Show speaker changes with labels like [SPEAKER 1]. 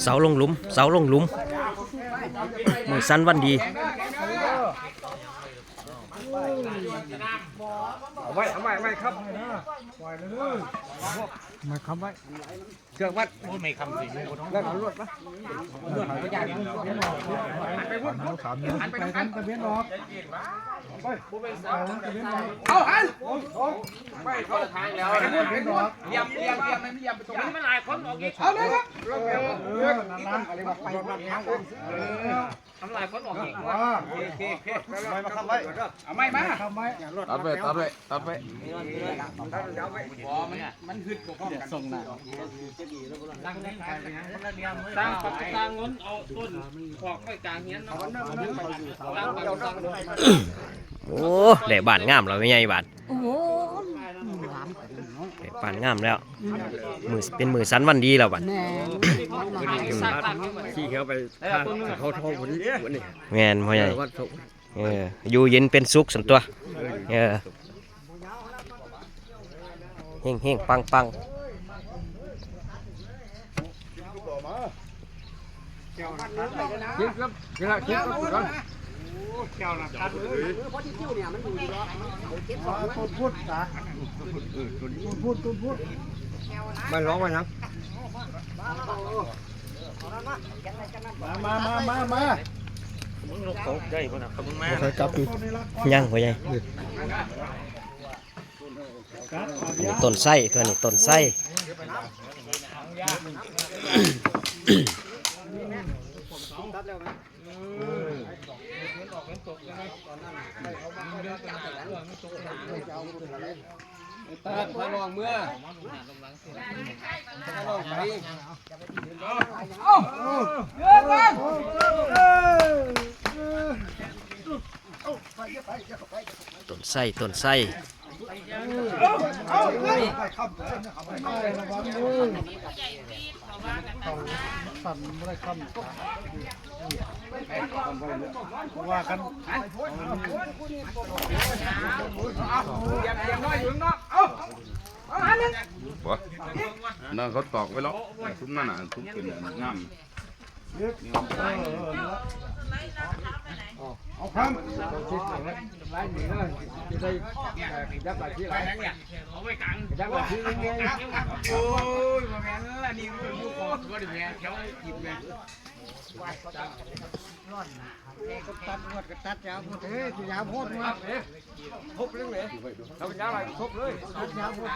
[SPEAKER 1] เสาลงหลุม เสาลงหลุมมือสั้นวันดี
[SPEAKER 2] เอาไว้เอาไว้เอาไว้ครับ
[SPEAKER 3] มาคำไว้
[SPEAKER 2] เชือกวัด
[SPEAKER 4] โอ้ยไม่คำสิ
[SPEAKER 2] แล้วเอาลวดปะ
[SPEAKER 3] เอาสามนิ้วไปทำตะเบียนออก
[SPEAKER 2] เอาหัน
[SPEAKER 4] ไปคนละทางแล้ว
[SPEAKER 3] ตะเบียนออก
[SPEAKER 4] เยี่ยมเยี่ยมเยี่ยมไม่เยี่ยมไปตรงนี้มันหลายคนออกอีก
[SPEAKER 2] เอาเลยครับ
[SPEAKER 3] เออนั่นละ
[SPEAKER 4] ทำหลายคนออกอีก
[SPEAKER 3] ว่า
[SPEAKER 2] โอเคโอเคไม่มาทำไว้เอาไม่มา
[SPEAKER 3] ทำไว้
[SPEAKER 5] ตัดไปตัดไปตัดไป
[SPEAKER 4] พอมันมันหึดกับพร้อมกันส่งหน้าตั้งนี้ตั้งปักตั้งง้นเอาต้นขอกไปกลางเฮียนเนาะตั้งปักตั้ง
[SPEAKER 1] โอ้ได้บ้านงามแล้วไม่ใหญ่บ้านได้บ้านงามแล้ว มือเป็นมือสั้นวันดีแล้วบ้าน
[SPEAKER 4] สร้างตั้ง
[SPEAKER 2] ขี่เขาไปทางเขาทองคนนี้วันนี้
[SPEAKER 1] แม่นพ่อใหญ่
[SPEAKER 2] วัดสุก
[SPEAKER 1] เอออยู่เย็นเป็นสุขสันตัว เออ เฮงเฮงปังปัง
[SPEAKER 2] คิดครับคิดละคิดครับก่อน
[SPEAKER 3] พูดพูดตาพูดพูดพูด
[SPEAKER 2] มาร้องมายัง
[SPEAKER 3] มามามามา
[SPEAKER 4] ได้คนน่ะขอบคุณมาก
[SPEAKER 3] ใส่กลับอีก
[SPEAKER 1] ยังพ่อให ญ่ต้นไส้ตัวนี้ต้นไส้ต้นไส้ต้นไส้
[SPEAKER 3] สั่นไม่ได้คำว่ากัน
[SPEAKER 5] บ่นั่นเขาตอกไว้แล้วซุ้มนั่นน่ะซุ้มเป็นงาม
[SPEAKER 3] เอา ครับ
[SPEAKER 2] ไล่หนีเลยจะได้ยักษ์ไหลที่ไหล
[SPEAKER 4] ยับหลั
[SPEAKER 2] กษ์ไหลที่ยังไง
[SPEAKER 4] โอ้ยมาแม่นเออนี่มันผู้ขอตัวดิแม่แถวหยิบแม่ก็
[SPEAKER 3] ตัดหมดก็ตัดยาวหมดเฮ้ยยาวโพดมา
[SPEAKER 2] ทุบเรื่องเลยเราเป็นยักษ์ไหลทุบเลย
[SPEAKER 3] ยาวโพด